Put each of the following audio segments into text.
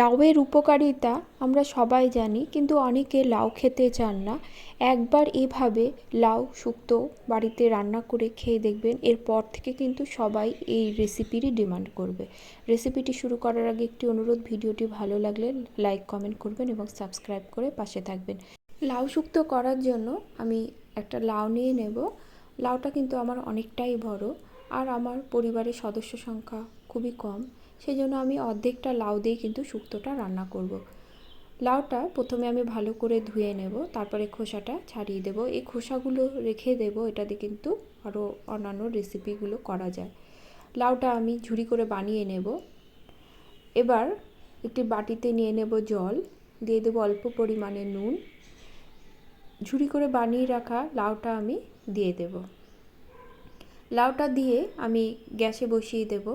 লাউয়ের উপকারিতা আমরা সবাই জানি, কিন্তু অনেকে লাউ খেতে চান না। একবার এভাবে লাউ শুক্তো বাড়িতে রান্না করে খেয়ে দেখবেন, এরপর থেকে কিন্তু সবাই এই রেসিপিরই ডিমান্ড করবে। রেসিপিটি শুরু করার আগে একটি অনুরোধ, ভিডিওটি ভালো লাগলে লাইক কমেন্ট করবেন এবং সাবস্ক্রাইব করে পাশে থাকবেন। লাউ শুক্তো করার জন্য আমি একটা লাউ নিয়ে নেব। লাউটা কিন্তু আমার অনেকটাই বড়, আর আমার পরিবারের সদস্য সংখ্যা খুবই কম। সেই জন্য আমি অর্ধেকটা লাউ দিয়ে কিন্তু শুক্তোটা রান্না করব। লাউটা প্রথমে আমি ভালো করে ধুয়ে নেব, তারপরে খোসাটা ছাড়িয়ে দেব। এই খোসাগুলো রেখে দেব, এটাতে কিন্তু আরও অন্যান্য রেসিপিগুলো করা যায়। লাউটা আমি ঝুড়ি করে বানিয়ে নেব। এবার একটি বাটিতে নিয়ে নেব জল, দিয়ে দেবো অল্প পরিমাণে নুন। ঝুড়ি করে বানিয়ে রাখা লাউটা আমি দিয়ে দেব। লাউটা দিয়ে আমি গ্যাসে বসিয়ে দেব।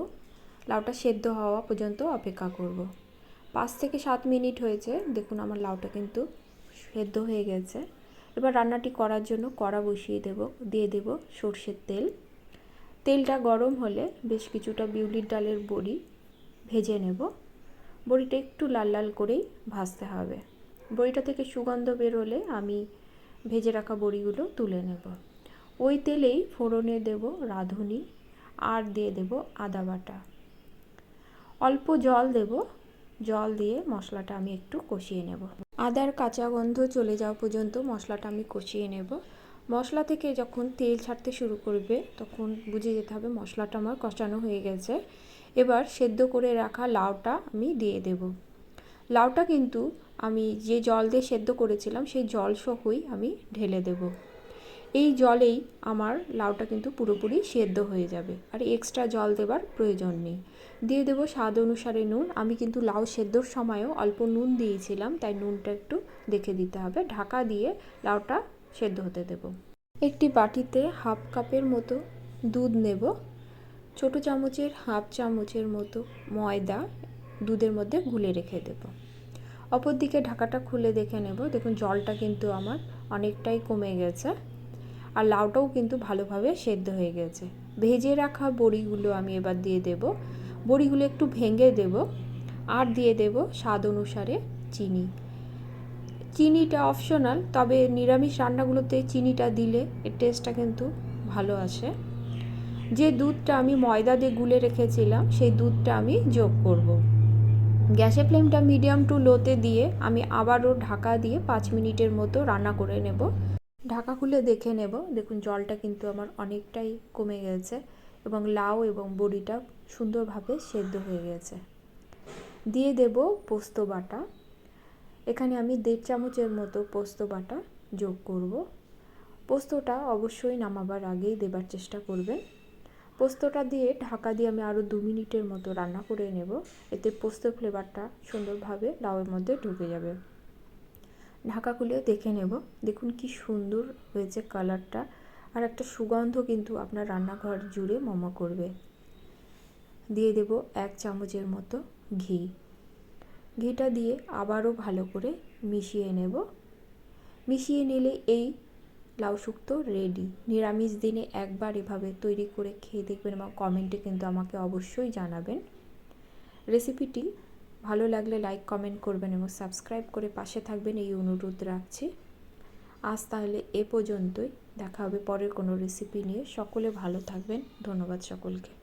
লাউটা সেদ্ধ হওয়া পর্যন্ত অপেক্ষা করব। পাঁচ থেকে সাত মিনিট হয়েছে। দেখুন আমার লাউটা কিন্তু সেদ্ধ হয়ে গেছে। এবার রান্নাটি করার জন্য কড়া বসিয়ে দেব, দিয়ে দেব সর্ষের তেল। তেলটা গরম হলে বেশ কিছুটা বিউলির ডালের বড়ি ভেজে নেব। বড়িটা একটু লাল লাল করেই ভাজতে হবে। বড়িটা থেকে সুগন্ধ বেরোলে আমি ভেজে রাখা বড়িগুলো তুলে নেব। ওই তেলেই ফোড়নে দেব রাঁধুনি আর দিয়ে দেব আদা বাটা। অল্প জল দেব। জল দিয়ে মশলাটা আমি একটু কষিয়ে নেব। আদার কাঁচা গন্ধ চলে যাওয়া পর্যন্ত মশলাটা আমি কষিয়ে নেব। মশলা থেকে যখন তেল ছাড়তে শুরু করবে, তখন বুঝে যেতে হবে মশলাটা আমার কষানো হয়ে গেছে। এবার সেদ্ধ করে রাখা লাউটা আমি দিয়ে দেব। লাউটা কিন্তু আমি যে জল দিয়ে সেদ্ধ করেছিলাম, সেই জল সহই আমি ঢেলে দেব। এই জলেই আমার লাউটা কিন্তু পুরোপুরি সেদ্ধ হয়ে যাবে। আর এক্সট্রা জল দেবার প্রয়োজন নেই। দিয়ে দেবো স্বাদ অনুসারে নুন। আমি কিন্তু লাউ সেদ্ধর সময়ও অল্প নুন দিয়েছিলাম, তাই নুনটা একটু দেখে দিতে হবে। ঢাকা দিয়ে লাউটা সেদ্ধ হতে দেব। একটি বাটিতে হাফ কাপের মতো দুধ নেব। ছোট চামচের হাফ চামচের মতো ময়দা দুধের মধ্যে গুলে রেখে দেব। অপর দিকে ঢাকাটা খুলে দেখে নেব। দেখুন, জলটা কিন্তু আমার অনেকটাই কমে গেছে। আর লাউটাও কিন্তু ভালোভাবে সেদ্ধ হয়ে গেছে। ভেজে রাখা বড়িগুলো আমি এবার দিয়ে দেব। বড়িগুলো একটু ভেঙে দেব আর দিয়ে দেব স্বাদ অনুসারে চিনি। চিনিটা অপশনাল, তবে নিরামিষ রান্নাগুলোতে চিনিটা দিলে এর টেস্টটা কিন্তু ভালো আসে। যে দুধটা আমি ময়দা দিয়ে গুলে রেখেছিলাম, সেই দুধটা আমি যোগ করব। গ্যাসের ফ্লেমটা মিডিয়াম টু লোতে দিয়ে আমি আবারও ঢাকা দিয়ে পাঁচ মিনিটের মতো রান্না করে নেব। ঢাকা খুলে দেখে নেব। দেখুন, জলটা কিন্তু আমার অনেকটাই কমে গেছে এবং লাউ এবং বড়িটা সুন্দরভাবে সেদ্ধ হয়ে গেছে। দিয়ে দেব পোস্ত বাটা। এখানে আমি দেড় চামচের মতো পোস্ত বাটা যোগ করব। পোস্তটা অবশ্যই নামাবার আগেই দেবার চেষ্টা করবেন। পোস্তটা দিয়ে ঢাকা দিয়ে আমি আরও দু মিনিটের মতো রান্না করে নেব। এতে পোস্ত ফ্লেভারটা সুন্দরভাবে লাউয়ের মধ্যে ঢুকে যাবে। ঢাকা খুলে দেখে নেব। দেখুন কি সুন্দর হয়েছে কালারটা। আর একটা সুগন্ধ কিন্তু আপনার রান্নাঘর জুড়ে মোমো করবে। দিয়ে দেব এক চামচের মতো ঘি। ঘিটা দিয়ে আবারও ভালো করে মিশিয়ে নেব। মিশিয়ে নিলে এই লাউ শুক্তো রেডি নিরামিষ দিনে একবার এভাবে তৈরি করে খেয়ে দেখবেন এবং কমেন্টে কিন্তু আমাকে অবশ্যই জানাবেন। রেসিপিটি ভালো লাগলে লাইক কমেন্ট করবেন এবং সাবস্ক্রাইব করে পাশে থাকবেন। এই অনুরোধ রাখছি। আজ তাহলে এ পর্যন্তই। দেখা হবে পরের কোনো রেসিপি নিয়ে। সকলে ভালো থাকবেন। ধন্যবাদ সকলকে।